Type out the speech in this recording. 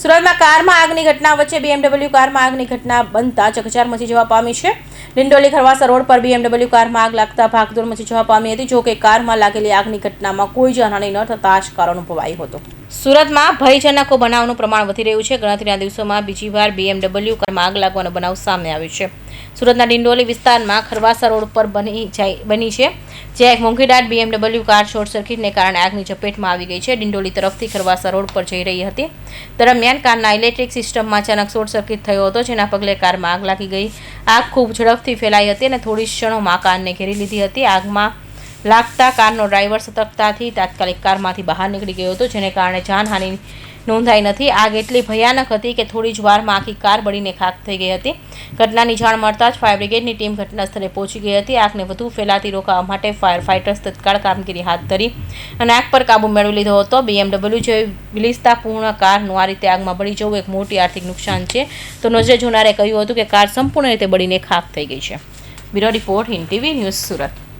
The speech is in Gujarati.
સુરતમાં કારમાં આગની ઘટના વચ્ચે બીએમડબલ્યુ કારમાં આગની ઘટના બનતા ચકચાર મચી જવા પામી છે. ડિંડોલી ખરવાસા રોડ પર બીએમડબલ્યુ કારમાં આગ લાગતા ભાગદોડ મચી જવા પામી હતી, જોકે કારમાં લાગેલી આગની ઘટનામાં કોઈ જાનહાની ન થતા આશકાર અનુભવાયો હતો. સુરતમાં ભયજનકો બનાવનું પ્રમાણ વધી રહ્યું છે. ગણતરીના દિવસોમાં બીજી વાર બીએમડબલ્યુ કારમાં આગ લાગવાનો બનાવ સામે આવ્યો છે. સુરતના ડિંડોલી વિસ્તારમાં ખરવાસા રોડ પર બની જાય, બની છે, જ્યાં એક મોંઘીદાટ બીએમડબલ્યુ કાર શોર્ટ સર્કિટને કારણે આગની ઝપેટમાં આવી ગઈ છે. ડિંડોલી તરફથી ખરવાસા રોડ પર જઈ રહી હતી. દરમિયાન કારના ઇલેક્ટ્રિક સિસ્ટમમાં અચાનક શોર્ટ સર્કિટ થયો હતો, જેના પગલે કારમાં આગ લાગી ગઈ. આગ ખૂબ ઝડપથી ફેલાઈ હતી અને થોડી ક્ષણોમાં કારને ઘેરી લીધી હતી. આગમાં લાગતા કારનો ડ્રાઈવર સતર્કતાથી તાત્કાલિક કારમાંથી બહાર નીકળી ગયો હતો, જેને કારણે જાનહાનિ નોંધાઈ નથી. આગ એટલી ભયાનક હતી કે થોડી જ વારમાં આખી કાર બળીને ખાક થઈ ગઈ હતી. ઘટનાની જાણ મળતા જ ફાયર બ્રિગેડની ટીમ ઘટના સ્થળે પહોંચી ગઈ હતી. આગને વધુ ફેલાતી રોકાવા માટે ફાયર ફાઇટર્સ તત્કાળ કામગીરી હાથ ધરી અને આગ પર કાબૂ મેળવી લીધો હતો. બીએમડબલ્યુ જેવી વિલિસ્તાપૂર્ણ કારનું આ રીતે આગમાં બળી જવું એક મોટી આર્થિક નુકસાન છે. તો નજરે જોનારે કહ્યું હતું કે કાર સંપૂર્ણ રીતે બળીને ખાક થઈ ગઈ છે. Bureau report Hind TV news Surat.